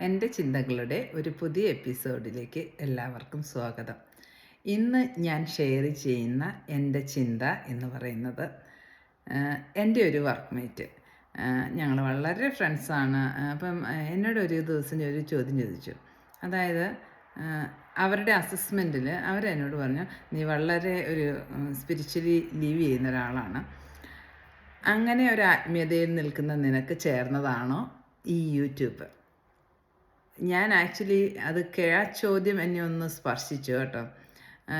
എന്റെ ചിന്തകളുടെ ഒരു പുതിയ എപ്പിസോഡിലേക്ക് എല്ലാവർക്കും സ്വാഗതം. ഇന്ന് ഞാൻ ഷെയർ ചെയ്യുന്ന എന്റെ ചിന്ത എന്ന് പറയുന്നത് എന്റെ ഒരു വർക്ക്മേറ്റ്. ഞങ്ങൾ വളരെ ഫ്രണ്ട്സാണ് അപ്പം എന്നോട് ഒരു ദിവസം ഒരു ചോദ്യം ചോദിച്ചു. അതായത് അവരുടെ അസസ്മെന്റിൽ അവരെന്നോട് പറഞ്ഞു നീ വളരെ ഒരു സ്പിരിച്വലി ലീവ് ചെയ്യുന്ന ഒരാളാണ്. അങ്ങനെ ഒരു ആത്മീയതയിൽ നിൽക്കുന്ന നിനക്ക് ചേർന്നതാണോ ഈ യൂട്യൂബ്? ഞാൻ ആക്ച്വലി അത് കേ ചോദ്യം എന്നെ ഒന്ന് സ്പർശിച്ചു കേട്ടോ.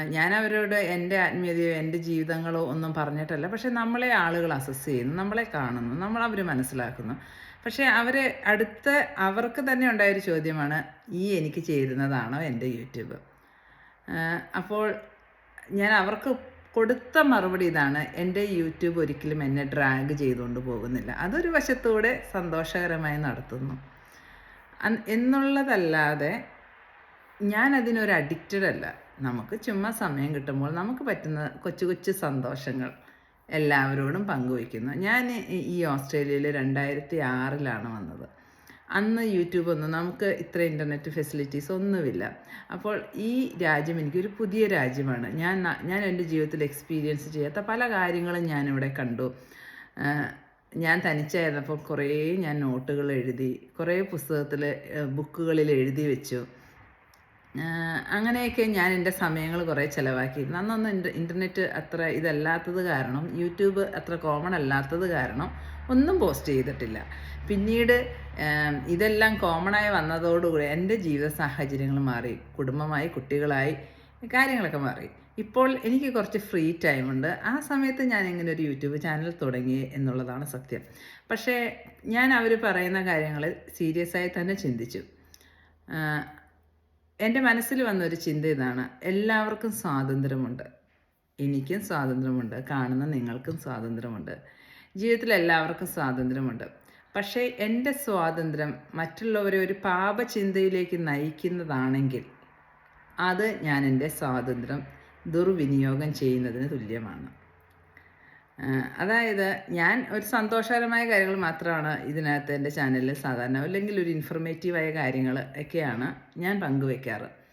ഞാൻ അവരോട് എന്റെ ആത്മീയതയോ എന്റെ ജീവിതങ്ങളോ ഒന്നും പറഞ്ഞിട്ടല്ല. പക്ഷെ നമ്മളെ ആളുകൾ അസസ് ചെയ്യുന്നു നമ്മളെ കാണുന്നു നമ്മൾ അവർ മനസ്സിലാക്കുന്നു. പക്ഷേ അവരെ അടുത്ത അവർക്ക് തന്നെ ഉണ്ടായൊരു ചോദ്യമാണ് ഈ എനിക്ക് ചേരുന്നതാണോ എന്റെ യൂട്യൂബ്? അപ്പോൾ ഞാൻ അവർക്ക് കൊടുത്ത മറുപടി ഇതാണ് എന്റെ യൂട്യൂബ് ഒരിക്കലും എന്നെ ഡ്രാഗ് ചെയ്തുകൊണ്ട് പോകുന്നില്ല. അതൊരു വശത്തൂടെ സന്തോഷകരമായി നടത്തുന്നു. എന്നുള്ളതല്ലാതെ ഞാൻ അതിനൊരു അഡിക്റ്റഡ് അല്ല. നമുക്ക് ചുമ്മാ സമയം കിട്ടുമ്പോൾ നമുക്ക് പറ്റുന്ന കൊച്ചു കൊച്ചു സന്തോഷങ്ങൾ എല്ലാവരോടും പങ്കുവയ്ക്കുന്നു. ഞാൻ ഈ- ഓസ്ട്രേലിയയിൽ രണ്ടായിരത്തി ആറിലാണ് വന്നത്. അന്ന് യൂട്യൂബ് ഒന്നും നമുക്ക് ഇത്ര ഇന്റർനെറ്റ് ഫെസിലിറ്റീസ് ഒന്നുമില്ല. അപ്പോൾ ഈ രാജ്യം എനിക്കൊരു പുതിയ രാജ്യമാണ്. ഞാൻ ഞാൻ എന്റെ ജീവിതത്തിൽ എക്സ്പീരിയൻസ് ചെയ്യാത്ത പല കാര്യങ്ങളും ഞാനിവിടെ കണ്ടു. ഞാൻ തനിച്ചായിരുന്നപ്പോൾ കുറേ ഞാൻ നോട്ടുകൾ എഴുതി കുറേ പുസ്തകത്തിൽ ബുക്കുകളിൽ എഴുതി വെച്ചു. അങ്ങനെയൊക്കെ ഞാൻ എന്റെ സമയങ്ങൾ കുറേ ചിലവാക്കി അന്നൊന്നും ഇന്റർ ഇന്റർനെറ്റ് അത്ര ഇതല്ലാത്തത് കാരണം യൂട്യൂബ് അത്ര കോമൺ അല്ലാത്തത് കാരണം ഒന്നും പോസ്റ്റ് ചെയ്തിട്ടില്ല. പിന്നീട് ഇതെല്ലാം കോമണായി വന്നതോടുകൂടി എന്റെ ജീവിത സാഹചര്യങ്ങൾ മാറി കുടുംബമായി കുട്ടികളായി കാര്യങ്ങളൊക്കെ മാറി. ഇപ്പോൾ എനിക്ക് കുറച്ച് ഫ്രീ ടൈമുണ്ട് ആ സമയത്ത് ഞാൻ ഇങ്ങനെ ഒരു യൂട്യൂബ് ചാനൽ തുടങ്ങി എന്നുള്ളതാണ് സത്യം. പക്ഷേ ഞാൻ അവർ പറയുന്ന കാര്യങ്ങൾ സീരിയസ് ആയി തന്നെ ചിന്തിച്ചു. എന്റെ മനസ്സിൽ വന്നൊരു ചിന്ത ഇതാണ്. എല്ലാവർക്കും സ്വാതന്ത്ര്യമുണ്ട്. എനിക്കും സ്വാതന്ത്ര്യമുണ്ട്. കാണുന്ന നിങ്ങൾക്കും സ്വാതന്ത്ര്യമുണ്ട്. ജീവിതത്തിൽ എല്ലാവർക്കും സ്വാതന്ത്ര്യമുണ്ട്. പക്ഷേ എന്റെ സ്വാതന്ത്ര്യം മറ്റുള്ളവരെ ഒരു പാപചിന്തയിലേക്ക് നയിക്കുന്നതാണെങ്കിൽ അത് ഞാൻ എന്റെ സ്വാതന്ത്ര്യം ദുർവിനിയോഗം ചെയ്യുന്നതിന് തുല്യമാണ്. അതായത് ഞാൻ ഒരു സന്തോഷകരമായ കാര്യങ്ങൾ മാത്രമാണ് ഇതിനകത്ത് എന്റെ ചാനലിൽ സാധാരണ അല്ലെങ്കിൽ ഒരു ഇൻഫർമേറ്റീവായ കാര്യങ്ങൾ ഒക്കെയാണ് ഞാൻ പങ്കുവെക്കാറ്.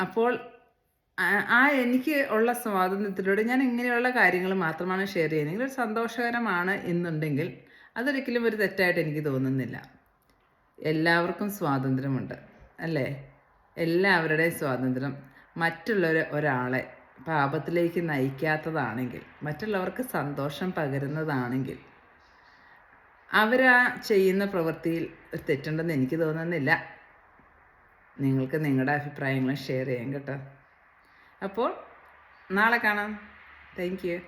അപ്പോൾ ആ- എനിക്ക് ഉള്ള സ്വാതന്ത്ര്യത്തിലൂടെ ഞാൻ ഇങ്ങനെയുള്ള കാര്യങ്ങൾ മാത്രമാണ് ഷെയർ ചെയ്യുന്നതെങ്കിൽ ഒരു സന്തോഷകരമാണ് എന്നുണ്ടെങ്കിൽ അതൊരിക്കലും ഒരു തെറ്റായിട്ട് എനിക്ക് തോന്നുന്നില്ല. എല്ലാവർക്കും സ്വാതന്ത്ര്യമുണ്ട് അല്ലേ? എല്ലാവരുടെയും സ്വാതന്ത്ര്യം. മറ്റുള്ളവർ ഒരാളെ പാപത്തിലേക്ക് നയിക്കാത്തതാണെങ്കിൽ മറ്റുള്ളവർക്ക് സന്തോഷം പകരുന്നതാണെങ്കിൽ അവരാ ചെയ്യുന്ന പ്രവൃത്തിയിൽ ഒരു തെറ്റുണ്ടെന്ന് എനിക്ക് തോന്നുന്നില്ല. നിങ്ങൾക്ക് നിങ്ങളുടെ അഭിപ്രായങ്ങളും ഷെയർ ചെയ്യാം കേട്ടോ. അപ്പോൾ നാളെ കാണാം. Thank you.